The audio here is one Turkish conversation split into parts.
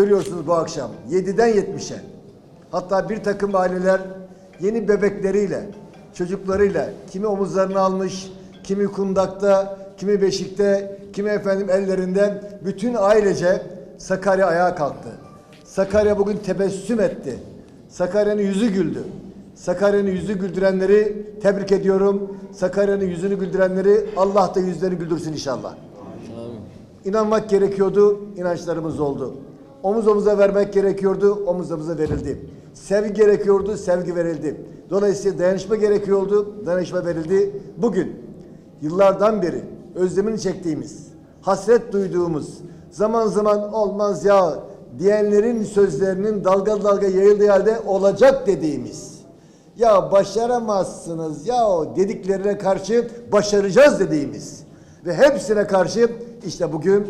Görüyorsunuz bu akşam 7'den 70'e. Hatta bir takım aileler yeni bebekleriyle, çocuklarıyla kimi omuzlarına almış, kimi kundakta, kimi beşikte, kimi efendim ellerinde bütün ailece Sakarya ayağa kalktı. Sakarya bugün tebessüm etti. Sakarya'nın yüzü güldü. Sakarya'nın yüzü güldürenleri tebrik ediyorum. Sakarya'nın yüzünü güldürenleri Allah da yüzlerini güldürsün inşallah. İnanmak gerekiyordu, inançlarımız oldu. Omuz omuza vermek gerekiyordu, omuz omuza verildi. Sevgi gerekiyordu, sevgi verildi. Dolayısıyla dayanışma gerekiyordu, dayanışma verildi. Bugün yıllardan beri özlemini çektiğimiz, hasret duyduğumuz, zaman zaman olmaz ya diyenlerin sözlerinin dalga dalga yayıldığı halde olacak dediğimiz, ya başaramazsınız ya dediklerine karşı başaracağız dediğimiz ve hepsine karşı işte bugün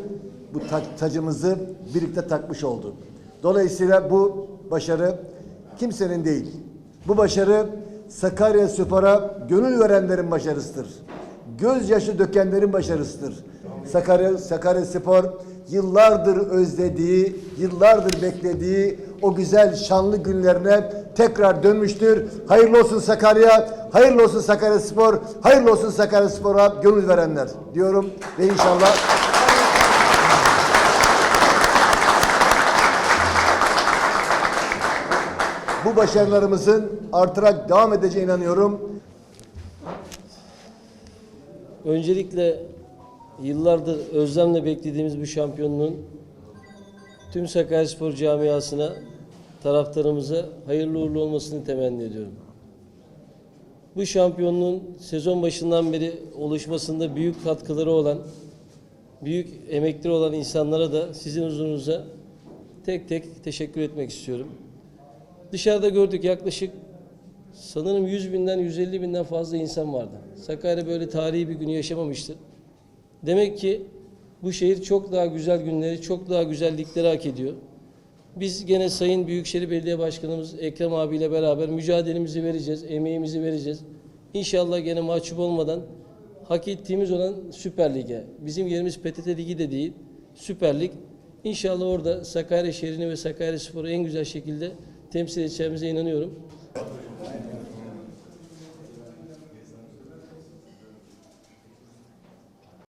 bu ta- tacımızı birlikte takmış olduk. Dolayısıyla bu başarı kimsenin değil. Bu başarı Sakarya Spor'a gönül verenlerin başarısıdır. Gözyaşı dökenlerin başarısıdır. Sakarya, Sakarya Spor yıllardır özlediği, yıllardır beklediği o güzel şanlı günlerine tekrar dönmüştür. Hayırlı olsun Sakarya, hayırlı olsun Sakarya Spor, hayırlı olsun Sakarya Spor'a gönül verenler diyorum ve inşallah bu başarılarımızın artarak devam edeceğine inanıyorum. Öncelikle yıllardır özlemle beklediğimiz bu şampiyonluğun tüm Sakaryaspor camiasına, taraftarımıza hayırlı uğurlu olmasını temenni ediyorum. Bu şampiyonluğun sezon başından beri oluşmasında büyük katkıları olan, büyük emekleri olan insanlara da sizin huzurunuza tek tek teşekkür etmek istiyorum. Dışarıda gördük yaklaşık sanırım 100 binden 150 binden fazla insan vardı. Sakarya böyle tarihi bir günü yaşamamıştır. Demek ki bu şehir çok daha güzel günleri, çok daha güzellikleri hak ediyor. Biz gene Sayın Büyükşehir Belediye Başkanımız Ekrem abiyle beraber mücadelemizi vereceğiz, emeğimizi vereceğiz. İnşallah gene mahcup olmadan hak ettiğimiz olan Süper Lig'e. Bizim yerimiz PTT Ligi de değil, Süper Lig. İnşallah orada Sakarya şehrini ve Sakarya Spor'u en güzel şekilde temsil edeceğimize inanıyorum.